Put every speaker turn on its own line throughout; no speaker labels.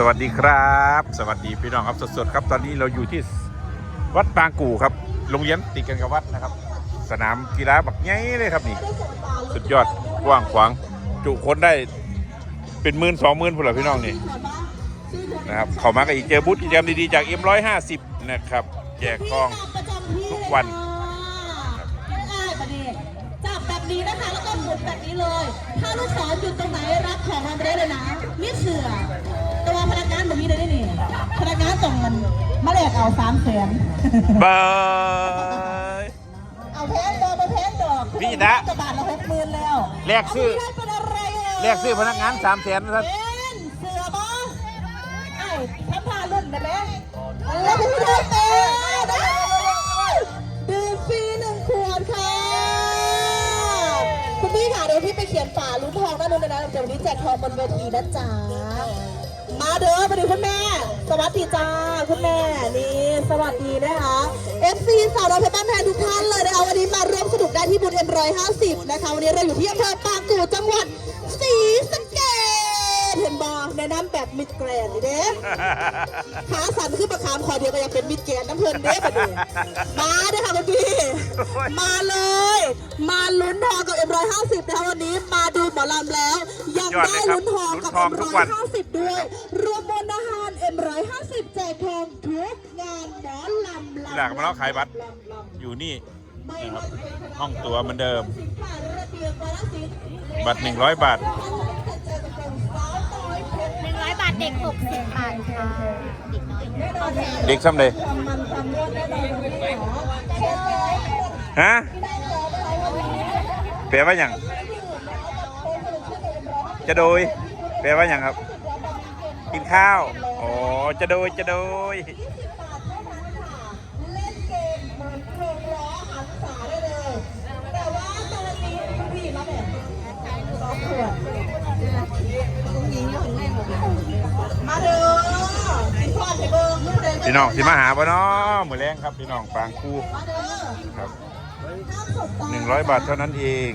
สวัสดีครับ สวัสดีพี่น้องครับสดๆครับ ตอนนี้เราอยู่ที่วัดบางกูครับ โรงเรียนติดกันกับวัดนะครับ สนามกีฬาบักใหญ่เลยครับนี่ สุดยอดกว้างขวาง จุคนได้เป็นหมื่นสองหมื่นพนละพี่น้องนี่นะครับเข้ามาก็อีกเจอบูธกิจกรรมดีๆจาก M150 นะครับ แจกทองทุกวัน
ง่ายๆประเด็นจับแบบนี้นะคะแล้วก็หมุนแบบนี้เลย ถ้าลูกศรอยู่ตรงไหนรับของมันได้เลยนะมิดเสือ ตัวพนักงานแบบนี้เลยนี่พนักงานส่งเงินมาแลกเอาสามแสน
บาย
เอาแพงดอกมาแพงดอก
พี่นะ
กระบาทละหกหมื่นแล้ว
แลกซื้อ
เอาไม่ได้เป็นอะไรเลย
เรียกซื้อพนักงาน3 0 0 0 0นนะครับ
เป็นเสือบ้าไอ้ทำพารุ่นได้ไหมแล้วพี่ได้เป็นได้ดื่มฟรีหนึ่งขวดค่ะ คุณพี่ค่ะเดี๋ยวพี่ไปเขียนฝาลุ้นทองด้านนู้นเลยนะเดี๋ยววันนี้แจกทองบนเวทีนะจ๊ะ มาเด้อมาดูคุณแม่ สวัสดีจ้าคุณแม่นี่สวัสดีนะคะ FC สาวน้อยเพชรบ้านแพงทุกท่านเลยนะคะวันนี้มาร่วมสนุกได้ที่บุญเอ็มร้อยห้าสิบนะคะวันนี้เราอยู่ที่อำเภอปางกู่จังหวัดศรีสะเกษเห็นบอแนะนำแบบมิดแกรนด์นี่เด้ขาสั่นขึ้นประคามคอเดียวก็อยากเป็นมิดแกรนด์น้ำเพลินเด้ปะดูมาเด้อค่ะคุณพี่มาเลย มาลุ้นทองกับเอ็มร้อยห้าสิบนะคะวันนี้มาดูหมอลำแล้ว ยัง
ยอด
ได้
เลยครับ
ลุ้นทองกับ
ลุ้นทองทุกวัน
ห้าสิบด้วย รวมมูลอาหารเอ็มร้อยห้าสิบแจกทองทุกงานหมอลำลำ
หลักมาแล้วขายบัตร
ลำลำ
อยู่นี่
ไม่
นะครับ
ว่าจะเป็นคณะ
ห้องตัวเหมือนเดิม
สินค้าระเบียบวารศิลป์
บัตร 100 บาท
เจอกับกลุ่มสาวน้อยเพชร
หนึ่งร้อยบาทเด็กหกสิบบาทค่ะเด็กน้อย
แน่นอนค่ะ
เด็กซ้ำเลย
ความมันความเลือดแน่นอนคุณพี่หมอเชิญเลย
ฮะแปลว่าอย่าง จะโดยแปลว่าอย่างครับ กินข้าว อ๋อ จะโดยจะโดย
พี่น้องพี่มาหาพ่อน้อ
มือแรงครับพี่น้องปางคู่ครับหนึ่งร้อยบาทเท่านั้นเอง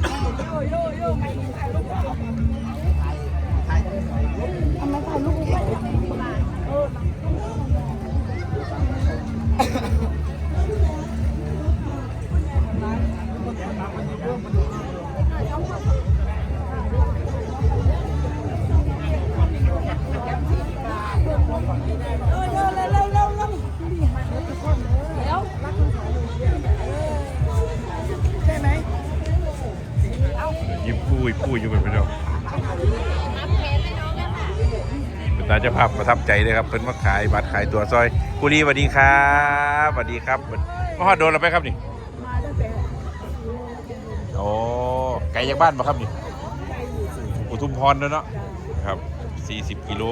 ยิ้ มพูยพูยอยู่เป็นประจำเป็นตาเจะภาพประทับใจเลยครับเพิ่นมาขายบัตรขายตัวซอยกุลีสวัสดีครับสวัสดีครับมาฮอดโดนเราไปครับนี่โอ้ไกลจากบ้านมาครับนี่อุทุมพรเนอะเนาะครับ 40 กิโล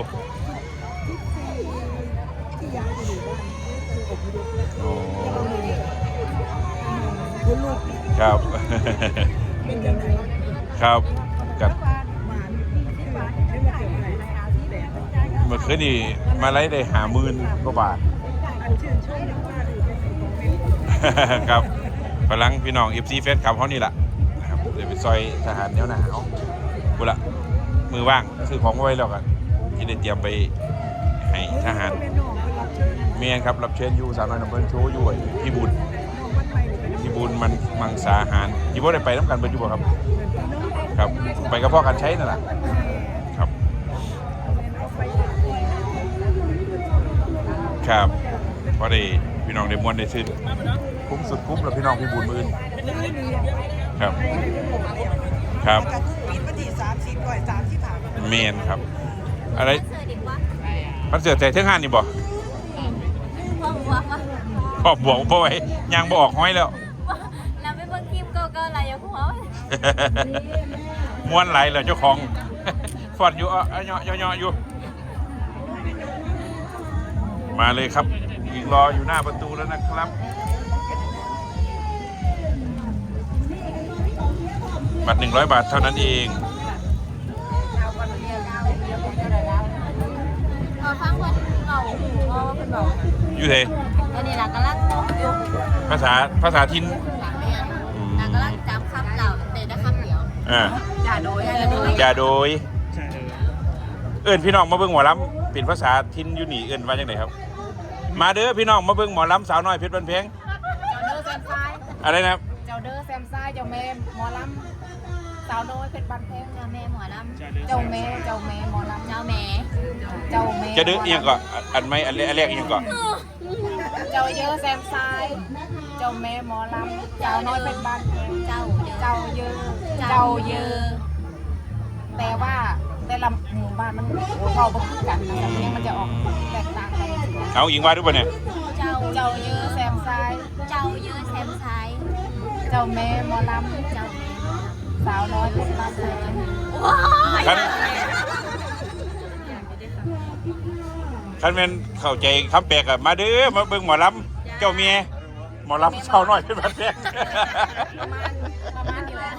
โอ้ครับ ครับกับเมื่อคืนนี่มาไล่ได้หาหมื่นกว่าบาทครับพลังพี่น้อง FC เฟสครับเขานี่แหละนะครับเดี๋ยวไปซอยทหารแนวหนาวกูละมือว่างซื้อของไว้แล้วกันที่ได้เตรียมไปให้ทหารเมียนครับรับเชิญอยู่สาวน้อยหนองเพิ่นโชว์อยู่ไอ้พี่บุญพี่บุญมันมังสาหารยี่บ่ได้ไปน้ำกันเปัจจุบันครับ ครับ ไปกับพ่อกันใช้นั่นแหละครับ ครับพอดีพี่น้องได้มวนได้สิ้นคุ้มสุดคุ้มแล้วพี่น้องพี่บุญมื่นครับ ครับ
ปิดวันที่สามสิบก่อนสามสิบห้า
เมนครับ อะไร
เสือดีกว่า
มันเสือแต่เท่งห้านนี่บ่
พ่อหัวว่า
พอบวกบ่ไว้ยางบ่ออกห้อยแล้ว
เราไม่เบิ่งคลิ ปก็ก็อะไรอย่างหัว
ม้วนไหลแล้วเจ้าของฟอดอยู่อะอะเหยาะเหยาะเหยาะอยู่ มาเลยครับยิงรออยู่หน้าประตูแล้วนะครับบัตรหนึ่งร้อยบาทเท่านั้นเอง
พอฟังคนเบาหูพอคนเบา
อยู่เท
อันนี้หลักกำลังอยู่
ภาษาภาษาทิน
สามเมียนหลักกำลังจำคำเหล่าแต่ได้คำเดียว
อ่า
อย่าโดยอย่าโดย
จะโดยเอิ้นพี่น้องมาเบิ่งหมอลำเป็นภาษาทินอยู่นี่เอิ้นว่าจังไดครับ มาเด้อพี่น้องมาเบิ่งหมอลำสาวน้อยเพชรบันเพง
เจ้าเด้อแซมซ้าย
อะไรนะครับ
เจ้าเด้อแซมซ้าย เจ้าแม่หมอลำสาวน้อยเพชรบันเพงเจ้าแม่หมอลำเจ้าแม่เจ้าแม่หมอลำเจ้าแม่เจ้าแม่
จะดื้อเอียงก่อนอันไม่อันแรกอันแรกเอียงก่อน
เจ้าเยอะแซมซ้าย เจ้าแม่หมอลำเจ้าน้อยเพชรบันเพงเจ้าเจ้าเยอะเจ้าเยอะ แต่ว่าแต่ละหมู่บ้านมันเราบ่คือกันนะสำเนียงมันจะออกแตกต่างกัน
เอาอิงว่าดูป่ะเนี่ย
เจ้าเจ้าเยอะแซมซ้าย เจ้าเยอะแซมซ้ายเจ้าแม่หมอลำเจ้าแม่สาวน้อยเพชรบ้านเพง ว้า
คัน คันแม่นเข้าใจคำแปลกอะมาเด้อมาเบิ่งหมอลำเจ้าเมียหมอลำสาวน้อยเพชรบันเพง
ประมาณประมาณนี้แหละ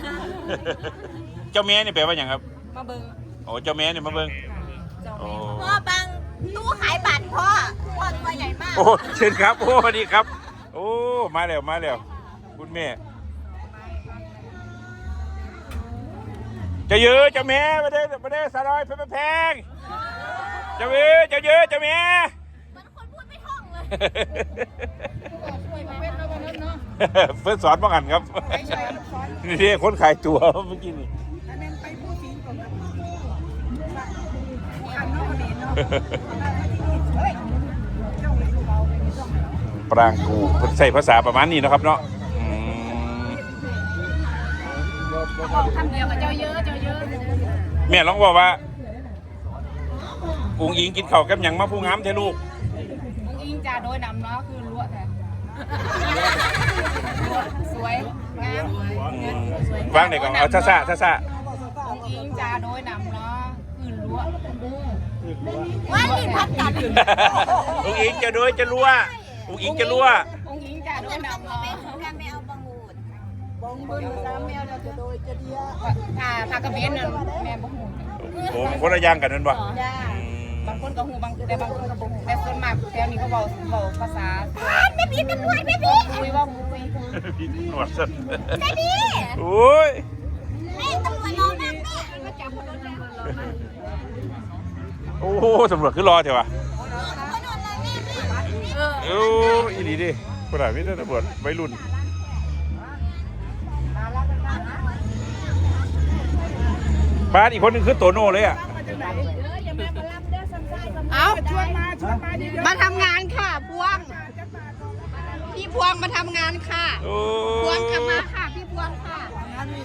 เจ้าเมียนี่แปลว่าอย่างครับ
มาเบิ่ง
โอ้เจ้าเมียนี่มาเบิ่ง
เจ้า
โอ้
แม่พ่อบังตู้ขายบัตรพ่อพ่อตัวใหญ่มาก
โอ้เชิญครับโอ้สวัสดีครับ โอ้มาแล้วมาแล้วคุณแม่เจะเยอะเจ้าแม่มาเด้อมาเด้อสาวน้อยเพชร บันเพงเจ้าเยอะเจ้าเยอะเจ้าแม่
มันคนพูดไม่ท่องเลย
เพื่อนสอนบ้างกันครับนี่คนขายตัวเมื่อกี้นี่
อันนั้นไปพูดจริงก่อนนะอันนอกนี่เนาะเฮ้ยเจ้าเลยลูกเราไม่ต้อง
ปรางกูเพิ่นใส่ภาษาประมาณนี้เนาะครับเนาะอืม
บอกคำเดียวกับเจ้าเยอะเจ้าเยอะ
แม่ลองบอกว่า อุงอิงกินข้าวกับหยังมาผู้งามเทลูก
มึงอิงจ่าโดยนำเนาะคือลวดแท้ลวดสวยงาม
อืมวางไหนก่อนเอาซ่าซ่าซ่าซ่า
มึงอิงจ่าโดยนำเนาะคือลวดว่าลิ้นพัดกัน
อุงอิงจะด้วยจะรั่วอุงอิงจะรั่ว
มึงอิงจ่าโดยนำเนาะ
บองเบิ้ลสามแมวจะโดยจะเดีย
ถ้าถ้ากระเบนน่ะแม่บ่ฮู้
โอ้คนละอย่างกันนั่นปะ
จ้า บางคนก็ฮู้บางแต่บางคนก็บ่ฮู้แต่ส่วนมากแถวนี้เขาเว้าเว้าภาษาแม่พี่กันด้วยแม่พี่คุยเว่าคุย
พี่หนวดสัน
แม่พี่
โอ้ย
แม่ตำรวจรอแม่แม่มาจับคนโดนแม่คนรอแม่
โอ้ตำรวจขึ้นรอเถอะวะ
เออ
โอ้อีดีดิขนาดนี้ตำรวจวัยรุ่นบ้านอีกคนหนึงคือโตโน่เลยอะ
เอา
ช วนมาชวนมาดี
มาทำงานค่ะพวง พี่พวงมาทำงานค่ะ
โอ้
พวงกลับมาค่ะ พี่พวงค่ะ
อันนี้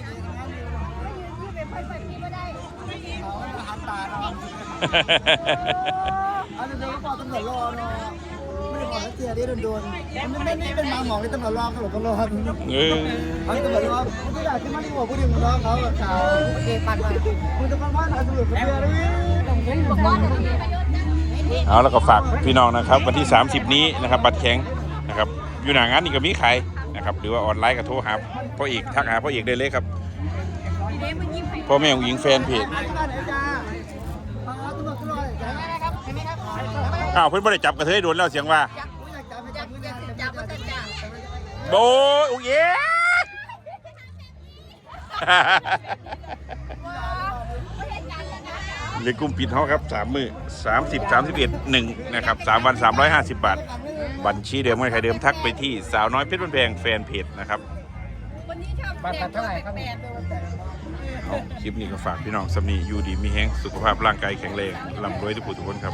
เดี๋ยวก็ตำรวจรอเนาะไม่ได้บอกให้เสียดิโดนๆมันไม่ไม่เป็นมาหมองในตำรวจรอเขาหรอกก็รอ
เออ
อันนี้ตำรวจรอไม่อยากที่มันที่บอกผู้เดียวรอเขาแบบข่าว
โอเคปันมา
คุณจะมาว่าตำรวจเขาเสียดิ
เเอาแล้วก็ฝากพี่น้องนะครับ วันที่ 30 นี้นะครับ บัตรแข็งนะครับอยู่หนางานนี่ก็มีขายนะครับหรือว่าออนไลน์ก็โทรหาพ่อเอกทักหาพ่อเอกได้เลยครับพ่อแม่ของหญิงแฟนเพจ
อ้า
วเพิ่อนบ่ได้จับกระเทยโดนแล้วเสียงว่า
ไม่อยากจับ
โบอุ้ง เย้เลยกลุ่มปิดเขาครับสามมือสามสิบสามสิบเอ็ดหนึ่งนะครับสามวันสามร้อยห้าสิบบาท บัญชีเดิมไม่ใครเดิมทักไปที่สาวน้อยเพชรบันแพงแฟนเพจนะครับ
บัตรเท่าไหร่ครับ
เอาคลิปนี้ก็ฝากพี่น้องสำนีอยู่ดีมีแห้งสุขภาพร่างกายแข็งแรงร่ำรวยทุกผู้ทุกคนครับ